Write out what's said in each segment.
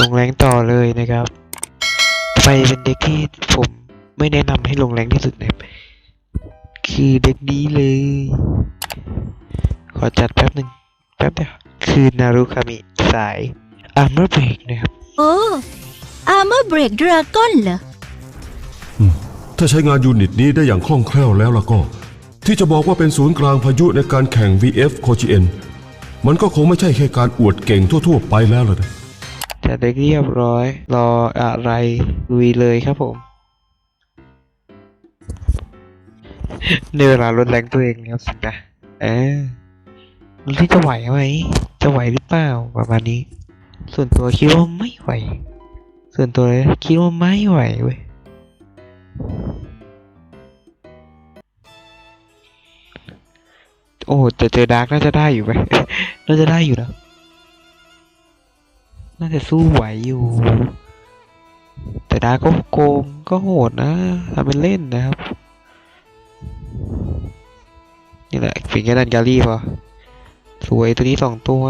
ลงแรงต่อเลยนะครับไปเป็นเด็กที่ผมไม่แนะนำให้ลงแรงที่สุดนะครับคือเด็กนี้เลย ขอจัดแป๊บหนึ่งแป๊บเดียวคือนารุคามิสายอาร์เมอร์เบรกนะครับโอ้อาร์เมอร์เบรกดราก้อนเหรอ ถ้าใช้งานยูนิตนี้ได้อย่างคล่องแคล่วแล้วล่ะก็ ที่จะบอกว่าเป็นศูนย์กลางพายุในการแข่ง VF โคจิเอ็นมันก็คงไม่ใช่แค่การอวดเก่งทั่ว ๆ ไปแล้วล่ะนะ จัดเด็กเรียบร้อย รออะไรลุยเลยครับผมในเวลาลดแรงตัวเองครับสินะเออมันที่จะไหวไหม จะไหวหรือเปล่าประมาณนี้ ส่วนตัวคิดว่าไม่ไหว ส่วนตัวเลยคิดว่าไม่ไหวเว้ยโอ้แต่เจอดาร์กน่าจะได้อยู่ไหมน่าจะได้อยู่นะ น่าจะสู้ไหวอยู่ แต่ดาร์กก็โกงก็โหดนะทำเป็นเล่นนะครับ นี่แหละเพียงแค่ดันการีพอสวยตัวนี้สองตัว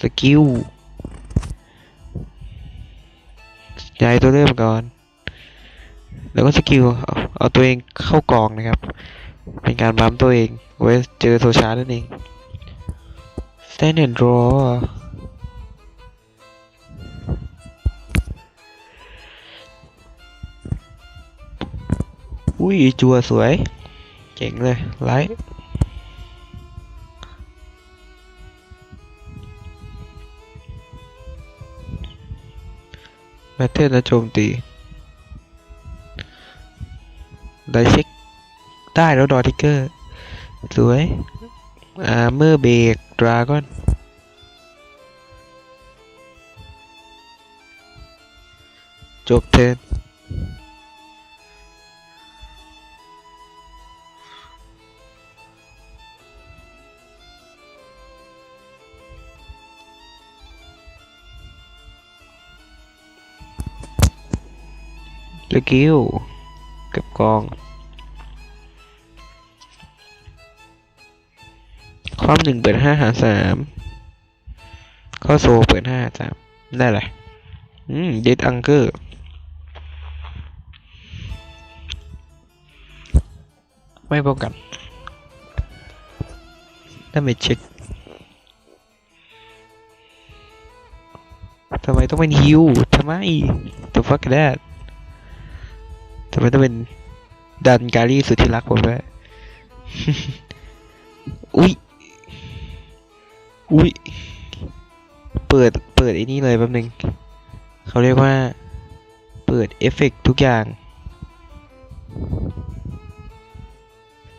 สกิล ย้ายตัวเริ่มก่อน แล้วก็สกิลเอาเอาตัวเองเข้ากองนะครับ เป็นการบัมตัวเองไว้เจอโซชาร์นั่นเอง stand and draw อุ้ยจัวสวย เจ๋งเลย ไลท์ แมทเทนและโจมตี ได้เช็คได้แล้วดอทิกเกอร์ สวย อ่าเมื่อเบรกดราก้อนจบเทน สกิลเก็บกอง ความหนึ่งเปิดห้าหารสามข้อโซเปิดห้าสามได้เลยอืมเดดอังเกอร์ไม่ป้องกันได้ไม่เช็คทำไมต้องเป็นฮิวทำไม the fuck that ทำไมต้องเป็นดันการีสุดที่รักผมด้วยอุ้ย อุ้ย เปิด เปิดไอ้นี่เลยแป๊บนึง เขาเรียกว่า เปิดเอฟเฟกต์ทุกอย่าง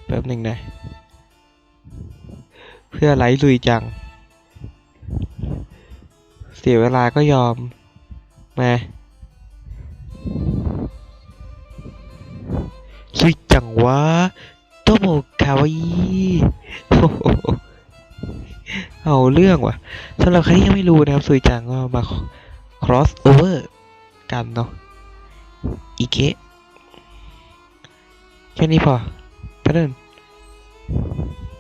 แป๊บหนึ่งนะ เพื่อไลฟ์ลุยจัง เสียเวลาก็ยอม มา ลุยจังวะโตโมคาวาอิเอาเรื่องว่ะสำหรับใครที่ยังไม่รู้นะครับสุยจังก็มา cross over กันเนาะอีเกะแค่นี้พอไปเดิน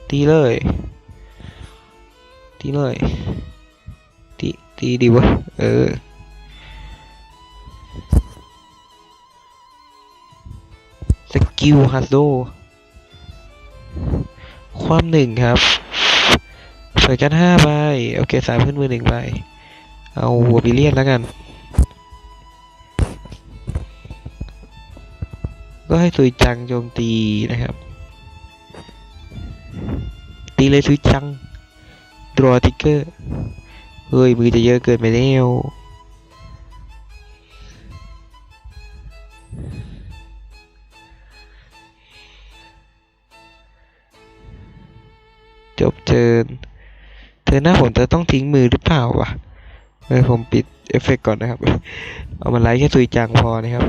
ตีเลย ตีเลย ตี ตีดีวะ เออ สกิลฮัสโด ความหนึ่งครับเปิดกันห้าใบ โอเคสามขึ้นมือหนึ่งใบ เอาหัวบิเลียนแล้วกัน ก็ให้สุยจังโจมตีนะครับ ตีเลยสุยจัง ดรอติกเกอร์ เฮ้ย มือจะเยอะเกินไปแล้ว จบเทินเทินหน้าผมจะต้องทิ้งมือหรือเปล่าวะเออผมปิดเอฟเฟกต์ก่อนนะครับ เอามาไลท์แค่สุยจังพอนะครับ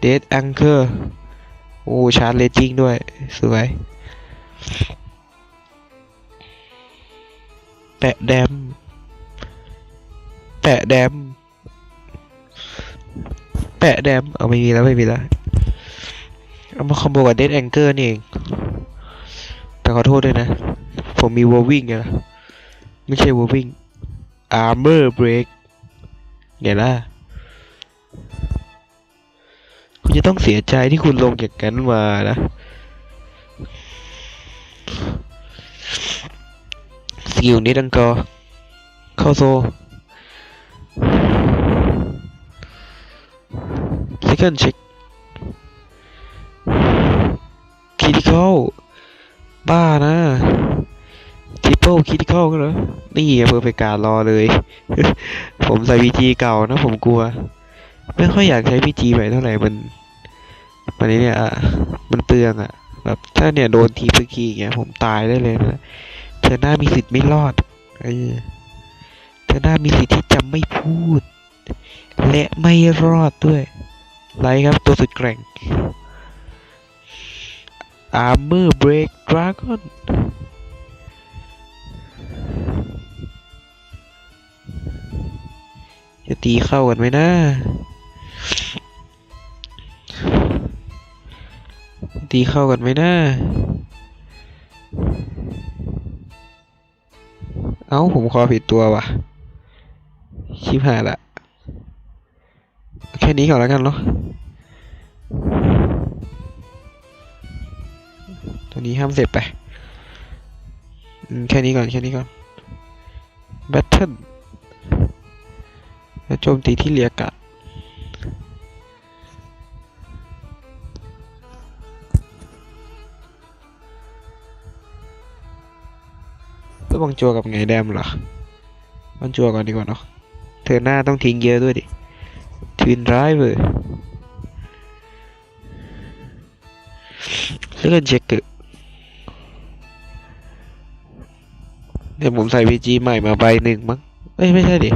เดดอังเกอร์โอ้ชาร์จเลจิงด้วย สวย แปะแดม แปะแดม แปะแดมเอาไม่มีแล้วไม่มีแล้ว เอามาคอมโบกับเดดแองเกอร์นี่เอง แต่ขอโทษด้วยนะ ผมมีวอลวิ่งไงล่ะ ไม่ใช่วอลวิ่งอาร์เมอร์เบรกเนี่ยล่ะ คุณจะต้องเสียใจที่คุณลงจากกันมานะ สกิลนี้ดังกอเข้าโซ second check critical บ้านะ triple critical ก็เหรอ นี่เพอร์เฟกการรอเลย ผมใส่ PG เก่านะผมกลัว ไม่ค่อยอยากใช้ PG ใหม่เท่าไหร่ มันมันนี้เนี่ยอะ มันเปลืองอะ แบบถ้าเนี่ยโดนทีพึกีอย่างเงี้ยผมตายได้เลยนะเธอหน้ามีสิทธิ์ไม่รอด เออเธอหน้ามีสิทธิ์ที่จะไม่พูด และไม่รอดด้วย ไรครับ ตัวสุดแกร่ง Armor Break Dragon จะตีเข้ากันไหมนะตีเข้ากันไหมนะเอ้า ผมคอผิดตัวว่ะ ชิบหายละ แค่นี้ก่อนแล้วกันเนาะตัวนี้ห้ามเสร็จไปแค่นี้ก่อนแค่นี้ก่อนแบทเทิลแล้วโจมตีที่เรียกะแล้วบังจัวกับไงแดมเหรอบังจัวก่อนดีกว่าเนาะเธอหน้าต้องทิ้งเยอะด้วยดิ ทวินไรเวอร์เลื่อนเช็คเกอร์เดี๋ยวผมใส่ PG ใหม่มาใบหนึ่งมั้งเอ้ยไม่ใช่ดิ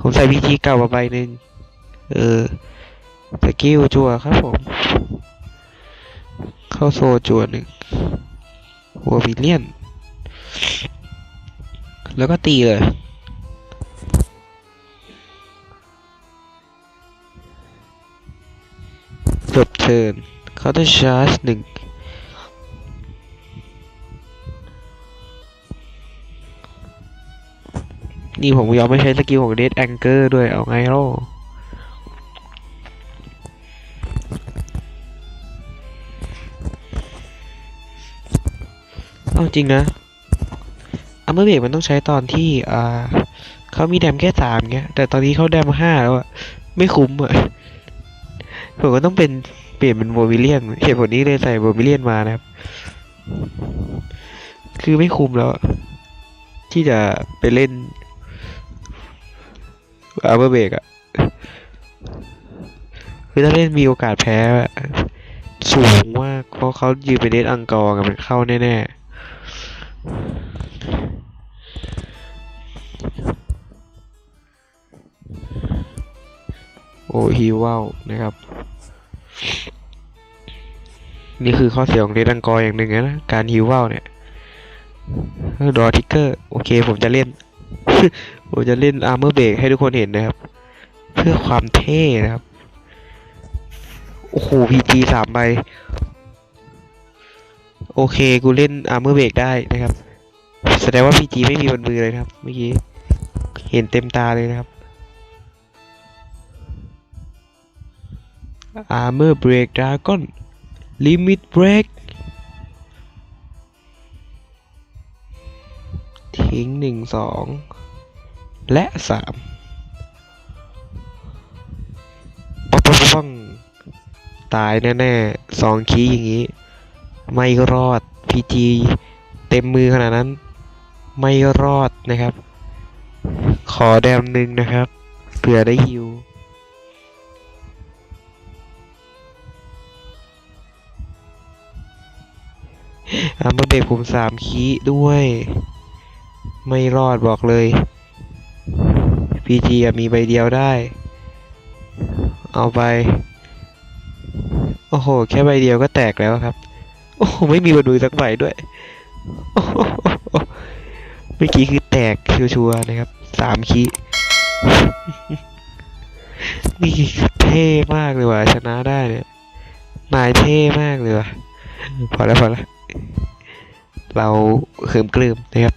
ผมใส่ PG เก่ามาใบหนึ่งเออสกิลจัวครับผม เข้าโซจัวหนึ่งหัววิลเลียน แล้วก็ตีเลย จบเทิร์นเขาจะชาร์จหนึ่งนี่ผมยอมไม่ใช้สกิลของเดดแองเกอร์ด้วยเอาไงล่ะเอาจริงนะอัมเบอร์เบรกมันต้องใช้ตอนที่อ่าเขามีแดมแค่สามเงี้ย แต่ตอนนี้เขาแดมห้าแล้วอะไม่คุ้มอะ ผมก็ต้องเป็นเปลี่ยนเป็นโววิเลียนเหตุผลนี้เลยใส่โววิเลียนมานะครับ คือไม่คุมแล้ว ที่จะไปเล่นอาร์เบอร์เบกอะคือถ้าเล่นมีโอกาสแพ้สูงมาก เพราะเขายืนไปเดทอังกอร์กันมันเข้าแน่ๆ โอ้ฮีว้าวนะครับ นี่คือข้อเสียของเดดังกออย่างหนึ่งนะ การฮิวว่าวเนี่ยดอทิกเกอร์ โอเค ผมจะเล่น ผมจะเล่นอาร์เมอร์เบรกให้ทุกคนเห็นนะครับ เพื่อความเท่นะครับ โอ้โหพีจีสามใบ โอเค กูเล่นอาร์เมอร์เบรกได้นะครับ แสดงว่าพีจีไม่มีบนมือเลยครับ เมื่อกี้ เห็นเต็มตาเลยนะครับ Armor Break Dragon Limit Break ทิ้งหนึ่งสองและสามปังปังปังตายแน่ๆสองคีย์อย่างนี้ ไม่รอด PG เต็มมือขนาดนั้น ไม่รอดนะครับ ขอแดมหนึ่งนะครับเผื่อได้ฮิว อ่ามาเบรกผมสามคีด้วย ไม่รอดบอกเลยพี PG มีใบเดียวได้ เอาไป โอ้โห แค่ใบเดียวก็แตกแล้วครับ โอ้ไม่มีบนมือสักใบด้วย เมื่อกี้คือแตกชัวร์นะครับ สามคีนี่เท่มากเลยว่ะชนะได้เนี่ยนายเท่มากเลยว่ะพอแล้วพอแล้ว เราเคิมกลืมนะครับ